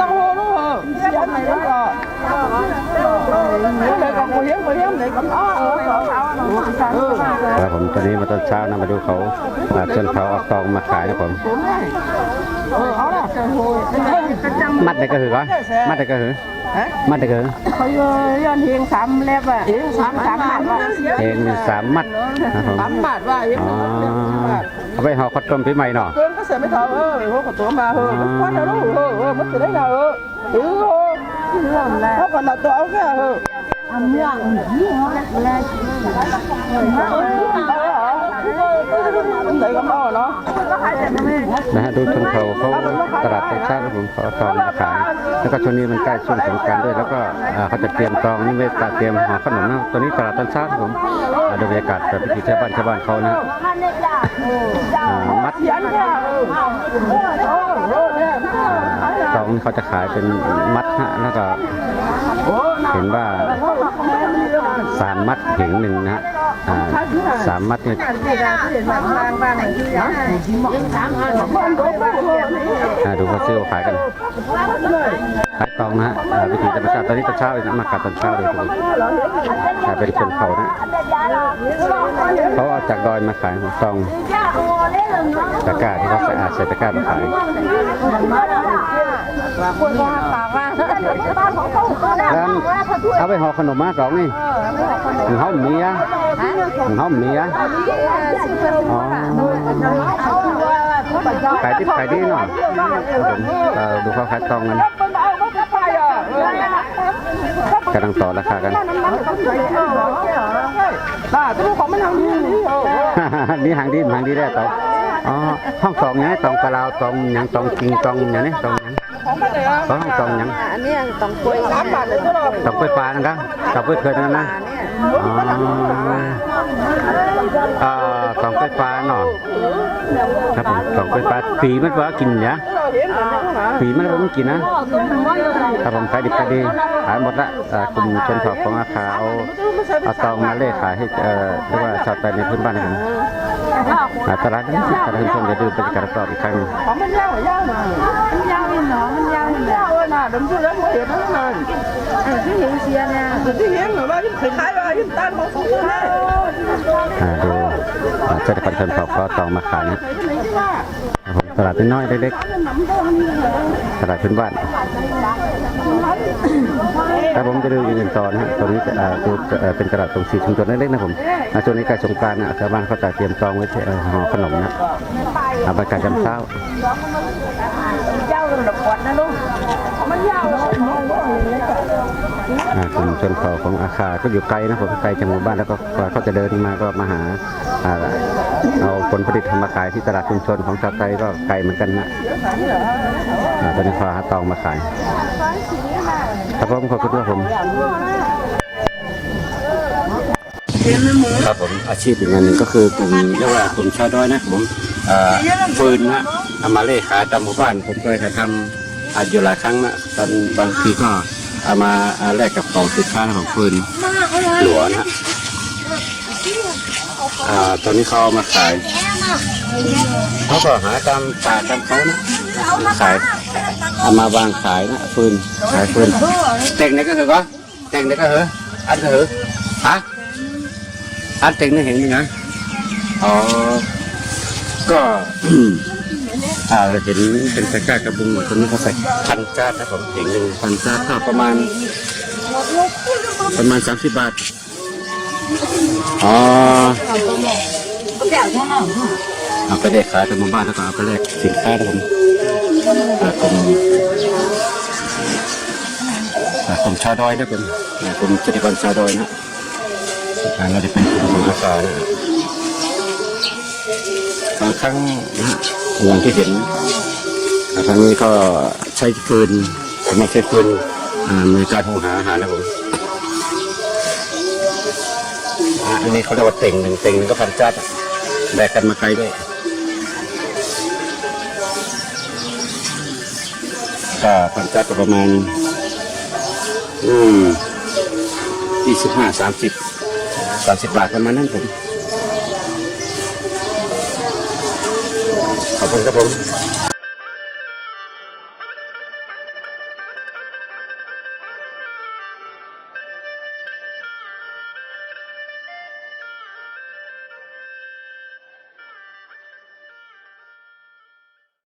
ต้อง hồ luôn hả cái anh này đó rồi cái này còn có hiếm có hiếm này còn đó ừ ครับผมตอนนี้มาตอนเช้านะมาดูเขาอ่าชนเขาเอาตองมาขายนะผม ừ đó là trời hồi มัดได้ก็คือก็มัดได้ก็คือมัดได้ก็คือเขาย้อนเฮียงสามเล็บอะ hiếm sắm sắm mặt vào เองมีสามมัดนะครับผม sắm mặt vào hiếm อ๋อ mặt เอาไปห่อข้าวต้มปีใหม่เนาะ cơm có sợi mới thở ơ hô của tổ mà hơ quán đâu đâu hơ hơ mất từ đấy nào hơ ừ hơ nó còn là tổ cái hơ ไหนก็มาเนาะนะฮะดูชนเขาเขาตลาดตชาติครับผมเขาเอาตองมาขายแล้วก็ช่วงนี้มันใกล้ช่วงสงกรารด้วย แล้วก็อ่าเขาจะเตรียมตองนี่ไม่ตาเตรียมห่อขนมนะตอนนี้ตลาดตอนเช้าครับผมอ่าดูบรรยากาศแบบวิถีชาวบ้านชาวบ้านเขานะฮะอ่ามัด dẫn ra ừ ตอง นี่เขาจะขายเป็นมัดฮะแล้วก็เห็นว่าสามมัดถึงหนึ่งนะฮะสามมัดเนี่ยดูเขาซื้อขายกันขายตองนะฮะวิถีธรรมชาติตอนนี้ตอนเช้าเลยนะมากัดตอนเช้าเลยครับผมขายเป็นชนเผ่านะเขาเอาจากดอยมาขายของตอง ตะกร้าที่เขาสะอาดใส่ตะกร้ามาขายร้านเอาไปห่อขนมมาสองนี่ถึงเขาเมียถึงเขาเมียอ๋อขายดิบขายดีเนาะครับผมเอ่อดูเขาขายตองกันกำลังต่อราคากัน à cái của mình không đi นี่หางดีหางดีได้ตอง อ๋อห้องตองยังไงตองกะลาวตองหยังตองจริงตองอย่างนี้ตองหยัง không có này ตองตองหยังอันนี้ต้องกล้วย tám bạn đấy chứ rồi ตองกล้วยปลานะครับตองกล้วยเคยนั่นนะอ๋ออ่าตองกล้วย ปลาหน่อครับผมตองกล้วยปลาปีมันว่ากินนะปีมันว่ามันกินนะครับผมขายดิบขายดีขายหมดละกลุ่มชนเผ่าของอาคาเอาเอาตองมาเล่ขายให้เอ่อเรียกว่าชาวไทยในพื้นบ้านนะครับตลาดนี้ตลาดชุมชนจะดูบรรยากาศรอบอีกครั้ง น้ำชื่อแล้วมเห็นทั้งนั้นอันที่เห็นเสียเนี่ยที่เห็นเหรือว่ายิ่ขึ้ายว่ายิ่ตานของสูงเลยดูเจ้าตะนเพิ่มเขาก็ต้องมาขายนะตลาดน้อยเล็กๆตลาดพื้นบ้าน ครับผมจะดูอย่างอื่นต่อนะฮะตรงนี้จะดูเป็นตลาดตรงสีชุมชนเล็กๆนะผมอ่าช่วงนี้ใกล้สงกรานต์นะชาวบ้านเขาจะเตรียมตองไว้เอ่ห่อขนมนะเอาบรรยากาศยามเช้ากลุ่มชนเผ่าของอาคาก็อยู่ไกลนะผมไกลจากหมู่บ้านแล้วก็เขาจะเดินมาก็มาหาเอาผลผลิตทำมาขายที่ตลาดชุมชนของชาวไทยก็ไกลเหมือนกันนะตอนนี้พาหาตองมาขาย ครับผมขอบคุณครับผม ครับผมอาชีพอีกงานหนึ่งก็คือกลุ่มเรียกว่ากลุ่มชาวดอยนะผมอ่าฟืนนะเอามาเล่ขายตามหมู่บ้านผมเคยถ่ายทำอาอยู่หลายครั้งนะตอนบางทีก็เอามาอ่าแลกกับของสินค้าของฟืนหลวนะอ่าตอนนี้เขาเอามาขายเขาก็หาตามป่าตามเขานะ ขายเอามาวางขายนะฟืนขายฟืนแต่งไหนก็เหรอแต่งไหนก็เหรออันก็เหรอฮะอันเต็งนี่เห็นไหมนะอ๋อก็อ่าเห็นเป็นตะกร้ากระบุงคนนี้เขาใส่พันจานนะผมเห็นหนึ่งพันจานก็ประมาณ ประมาณสามสิบบาทอ๋อเอาไปแลกขายแต่หมู่บ้านแล้วก็เอาไปแลกสินค้านะผม กลุ่มชาวดอยนะผมอ่ากลุ่มจิตรกรชาวดอยนะอ่าเราจะเป็นกลุ่มของอาสานะบางครั้งอย่างที่เห็นอ่าครั้งนี้ก็ใช้ฟืนสามารใช้ฟืนอ่าในการหุงหาอาหารนะผมอันนี้เขาเรียกว่าเต่งหนึ่งเต่งหนึ่งก็พันจัดแบกกันมาไกลด้วย ก็พันจัดก็ประมาณอืมยี่สิบห้าสามสิบสามสิบบาทประมาณนั้นผมขอบคุณครับผม